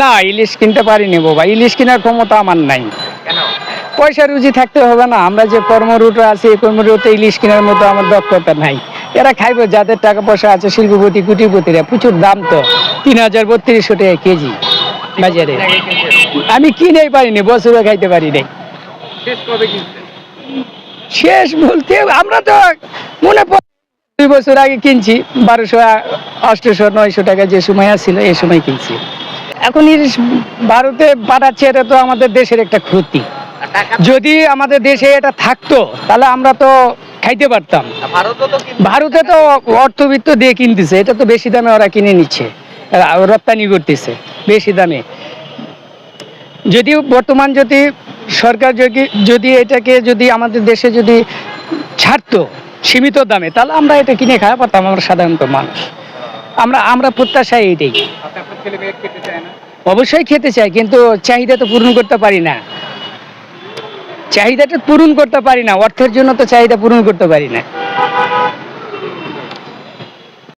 না ইলিশ কিনতে পারিনি বাবা। ইলিশ কেনার ক্ষমতা আমার নাই। পয়সা রুজি থাকতে হবে না। আমরা যে কর্মরুটে আছি এই কর্মরুটে ইলিশ কেনার মতো আমার দক্ষতা নাই। এরা খাইবে যাদের টাকা পয়সা আছে শিল্পপতি কুটিপতিরা প্রচুর দাম তো। তিন হাজার বত্রিশশো টাকা কেজি বাজারে। আমি কিনেই পারিনি বছরে খাইতে পারি নাই। শেষ বলতে আমরা তো মনে দুই বছর আগে কিনছি বারোশো আটশোশো নয়শো টাকা যে সময় আসছিল এই সময় কিনছি। এখন ইলিশ ভারতে পাঠাচ্ছে এটা তো আমাদের দেশের একটা ক্ষতি। যদি আমাদের দেশে এটা থাকতো তাহলে আমরা তো খাইতে পারতাম। ভারতে তো অর্থবিত্ত দিয়ে কিনতেছে এটা তো বেশি দামে ওরা কিনে নিচ্ছে রপ্তানি করতেছে বেশি দামে। যদিও বর্তমান যদি সরকার যদি যদি এটাকে যদি আমাদের দেশে যদি ছাড়তো সীমিত দামে তাহলে আমরা এটা কিনে খাওয়া পারতাম আমরা সাধারণত মানুষ। আমরা আমরা প্রত্যাশা না অবশ্যই খেতে চাই, কিন্তু চাহিদা তো পূরণ করতে পারি না। চাহিদাটা পূরণ করতে পারি না, অর্থের জন্য তো চাহিদা পূরণ করতে পারি না।